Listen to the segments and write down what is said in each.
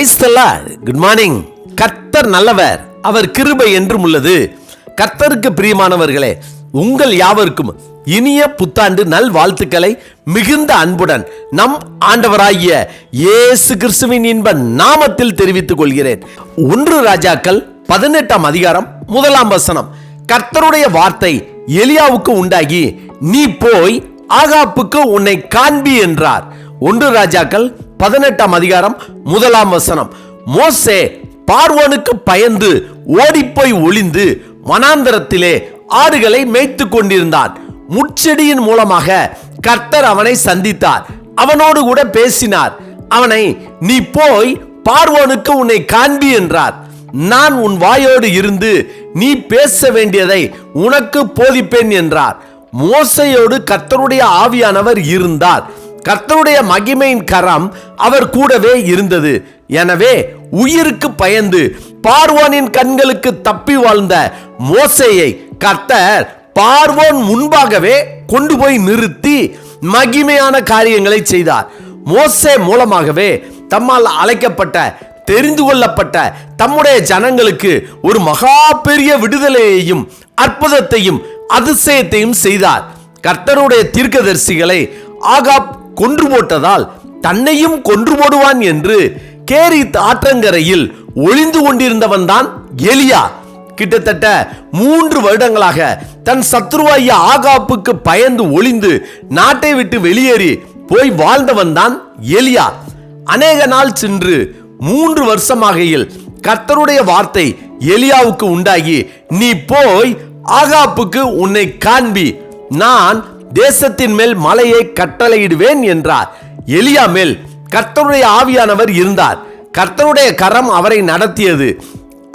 கிரைஸ்தல்லா good morning கர்த்தர் நல்லவர். அவர் கிருபை என்றும் உள்ளது. கர்த்தருக்கு பிரியமானவர்களே உங்கள் யாவருக்கும் இனிய புத்தாண்டு நல் வாழ்த்துக்களை மிகுந்த அன்புடன் நம் ஆண்டவராகிய இயேசு கிறிஸ்துவின் இன்ப நாமத்தில் தெரிவித்துக் கொள்கிறேன். ஒன்று ராஜாக்கள் பதினெட்டாம் அதிகாரம் முதலாம் வசனம். கர்த்தருடைய வார்த்தை எலியாவுக்கு உண்டாகி நீ போய் ஆகாப்புக்கு உன்னை காண்பி என்றார். ஒன்று ராஜாக்கள் பதினெட்டாம் அதிகாரம் முதலாம் வசனம். மோசே பார்வோனுக்கு பயந்து ஓடிப்போய் ஒளிந்து வனாந்தரத்திலே ஆடுகளை மேய்த்து கொண்டிருந்தான். முட்செடியின் மூலமாக கர்த்தர் அவனை சந்தித்தார். அவனோடு கூட பேசினார். அவனை நீ போய் பார்வோனுக்கு உன்னை காண்பி என்றார். நான் உன் வாயோடு இருந்து நீ பேச வேண்டியதை உனக்கு போதிப்பேன் என்றார். மோசையோடு கர்த்தருடைய ஆவியானவர் இருந்தார். கர்த்தருடைய மகிமையின் கரம் அவர் கூடவே இருந்தது. எனவே உயிருக்கு பயந்து பார்வோனின் கண்களுக்கு தப்பி வாழ்ந்த மோசையை கர்த்தர் பார்வோன் முன்பாகவே கொண்டு போய் நிறுத்தி மகிமையான காரியங்களை செய்தார். மோசே மூலமாகவே தம்மால் அழைக்கப்பட்ட தெரிந்து கொள்ளப்பட்ட தம்முடைய ஜனங்களுக்கு ஒரு மகா பெரிய விடுதலையையும் அற்புதத்தையும் அதிசயத்தையும் செய்தார். கர்த்தருடைய தீர்க்கதரிசிகளை ஆகாப் கொன்று போட்டதால் தன்னையும் கொன்று போடுவான் என்று கேரி ஆற்றங்கரையில் ஒளிந்து கொண்டிருந்தவன் தான் எலியா கிட்டத்தட்ட மூன்று வருடங்களாக தன் சத்ருவாய ஆகாப்புக்கு பயந்து ஒளிந்து நாட்டை விட்டு வெளியேறி போய் வாழ்ந்தவன் தான் எலியா அநேக நாள் சென்று மூன்று வருஷமாகையில் கர்த்தருடைய வார்த்தை எலியாவுக்கு உண்டாகி நீ போய் ஆகாப்புக்கு உன்னை காண்பி. நான் தேசத்தின் மேல் மலையை கட்டளையிடுவேன் என்றார். எலியா மேல் கர்த்தருடைய ஆவியானவர் இருந்தார். கர்த்தருடைய கரம் அவரை நடத்தியது.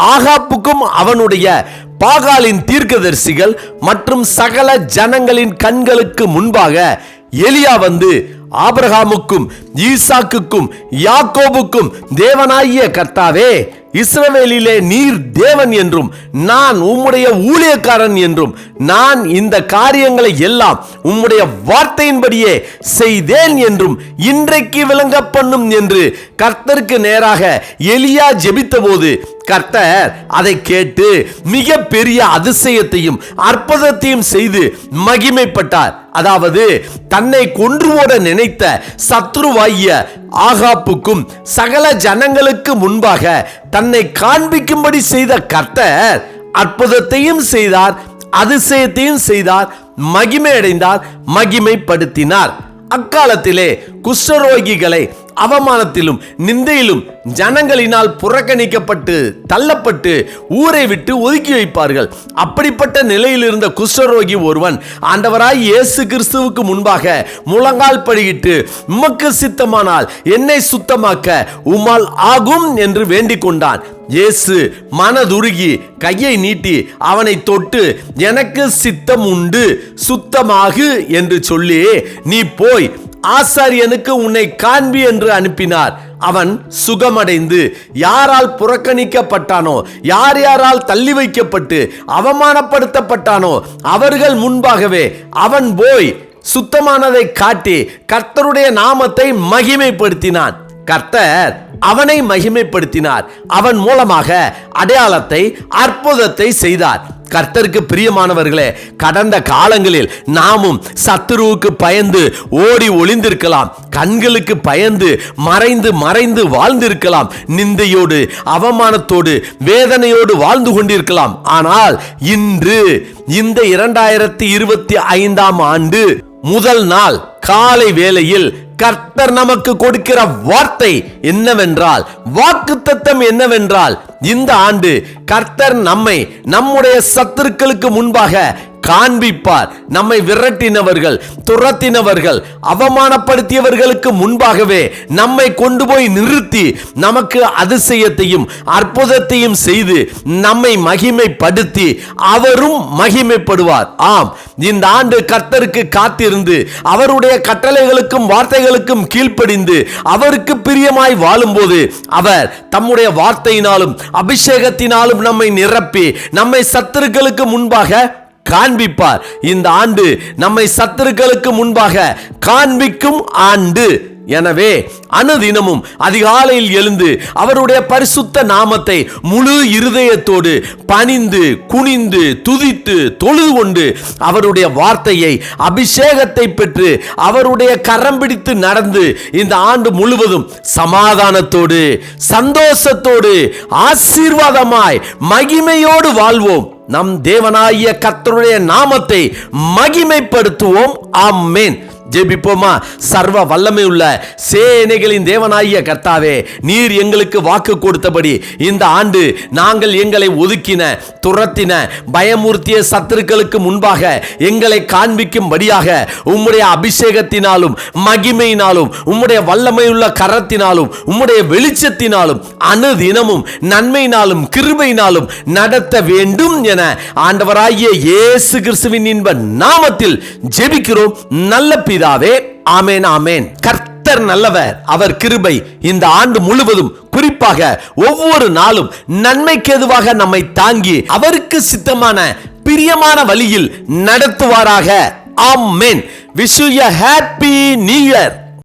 ஆகாப்புக்கும் அவனுடைய பாகாலின் தீர்க்கதரிசிகள் மற்றும் சகல ஜனங்களின் கண்களுக்கு முன்பாக எலியா வந்து ஆபிரகாமுக்கும் ஈசாக்குக்கும் யாக்கோபுக்கும் தேவனாகிய கர்த்தாவே இஸ்ரவேலிலே நீர் தேவன் என்றும் நான் உம்முடைய ஊழியக்காரன் என்றும் நான் இந்த காரியங்களை எல்லாம் உம்முடைய வார்த்தையின்படியே செய்தேன் என்றும் இன்றைக்கு விளங்க பண்ணும் என்று கர்த்தருக்கு நேராக எலியா ஜெபித்தபோது கர்த்தர் அதை கேட்டு மிக பெரிய அதிசயத்தையும் அற்புதத்தையும் செய்து மகிமைப்பட்டார். அதாவது தன்னை கொன்று ஓட நினைத்த சத்ருவாகிய ஆகாப்புக்கும் சகல ஜனங்களுக்கு முன்பாக தன்னை காண்பிக்கும்படி செய்த கர்த்தர் அற்புதத்தையும் செய்தார் அதிசயத்தையும் செய்தார் மகிமை அடைந்தார் மகிமைப்படுத்தினார். அக்காலத்திலே குஷ்டரோகிகளை அவமானத்திலும் நிந்தையிலும் ஜனங்களினால் புறக்கணிக்கப்பட்டு தள்ளப்பட்டு ஊரை விட்டு ஒதுக்கி வைப்பார்கள். அப்படிப்பட்ட நிலையில் இருந்த குஷ்டரோகி ஒருவன் ஆண்டவராய் இயேசு கிறிஸ்துவுக்கு முன்பாக முழங்கால் படியிட்டு உமக்கு சித்தமானால் என்னை சுத்தமாக்க உமால் ஆகும் என்று வேண்டிக் கொண்டான். இயேசு மனதுருகி கையை நீட்டி அவனை தொட்டு எனக்கு சித்தம் உண்டு சுத்தமாகு என்று சொல்லி நீ போய் ஆசாரியனுக்கு உன்னை காண்பி என்று அனுப்பினார். அவன் சுகமடைந்து யாரால் புறக்கணிக்கப்பட்டானோ யார் யாரால் தள்ளி வைக்கப்பட்டு அவமானப்படுத்தப்பட்டானோ அவர்கள் முன்பாகவே அவன் போய் சுத்தமானதை காட்டி கர்த்தருடைய நாமத்தை மகிமைப்படுத்தினான். கர்த்தர் அவனை மகிமைப்படுத்தினார். அவன் மூலமாக அடையாளத்தை அற்புதத்தை செய்தார். கர்த்தருக்கு பிரியமானவர்களே கடந்த காலங்களில் நாமும் சத்துருவுக்கு பயந்து ஓடி ஒளிந்திருக்கலாம் கண்களுக்கு பயந்து மறைந்து மறைந்து வாழ்ந்திருக்கலாம் நிந்தையோடு அவமானத்தோடு வேதனையோடு வாழ்ந்து கொண்டிருக்கலாம். ஆனால் இன்று இந்த இரண்டாயிரத்தி இருபத்தி ஐந்தாம் ஆண்டு முதல் நாள் காலை வேளையில் கர்த்தர் நமக்கு கொடுக்கிற வார்த்தை என்னவென்றால் வாக்குத்தத்தம் என்னவென்றால் இந்த ஆண்டு கர்த்தர் நம்மை நம்முடைய சத்துருக்களுக்கு முன்பாக காண்பிப்பார். நம்மை விரட்டினவர்கள் துரத்தினவர்கள் அவமானப்படுத்தியவர்களுக்கு முன்பாகவே நம்மை கொண்டு போய் நிறுத்தி நமக்கு அதிசயத்தையும் அற்புதத்தையும் செய்து நம்மை மகிமைப்படுத்தி அவரும் மகிமைப்படுவார். ஆம் இந்த ஆண்டு கர்த்தருக்கு காத்திருந்து அவருடைய கட்டளைகளுக்கும் வார்த்தைகளுக்கும் கீழ்ப்படிந்து அவருக்கு பிரியமாய் வாழும்போது அவர் தம்முடைய வார்த்தையினாலும் அபிஷேகத்தினாலும் நம்மை நிரப்பி நம்மை சத்துருக்களுக்கு முன்பாக காண்பிப்பார். இந்த ஆண்டு நம்மை சத்துருக்களுக்கு முன்பாக காண்பிக்கும் ஆண்டு. எனவே அனுதினமும் அதிகாலையில் எழுந்து அவருடைய பரிசுத்த நாமத்தை முழு இருதயத்தோடு பணிந்து குனிந்து துதித்து தொழுது கொண்டு அவருடைய வார்த்தையை அபிஷேகத்தை பெற்று அவருடைய கரம் பிடித்து நடந்து இந்த ஆண்டு முழுவதும் சமாதானத்தோடு சந்தோஷத்தோடு ஆசீர்வாதமாய் மகிமையோடு வாழ்வோம். நம் தேவனாகிய கர்த்தருடைய நாமத்தை மகிமைப்படுத்துவோம். ஆமென். ஜெபிப்போமா? சர்வ வல்லமை உள்ள சேனைகளின் தேவனாகிய கர்த்தாவே நீர் எங்களுக்கு வாக்கு கொடுத்தபடி இந்த ஆண்டு நாங்கள் எங்களை ஒதுக்கின துரத்தின பயமூர்த்திய சத்துருக்களுக்கு முன்பாக எங்களை காண்பிக்கும்படியாக உம்முடைய அபிஷேகத்தினாலும் மகிமையினாலும் உம்முடைய வல்லமையுள்ள கரத்தினாலும் உம்முடைய வெளிச்சத்தினாலும் அனுதினமும் நன்மையினாலும் கிருபையினாலும் நடத்த வேண்டும் என ஆண்டவராகிய இயேசு கிறிஸ்துவின் இன்ப நாமத்தில் ஜெபிக்கிறோம். நல்ல பிதாவே ஆமேன் ஆமேன். கர்த்தர் நல்லவர் அவர் கிருபை இந்த ஆண்டு முழுவதும் குறிப்பாக ஒவ்வொரு நாளும் நன்மைக்கு எதுவாக நம்மை தாங்கி அவருக்கு சித்தமான பிரியமான வழியில் நடத்துவாராக. Amen. Wish you happy new year.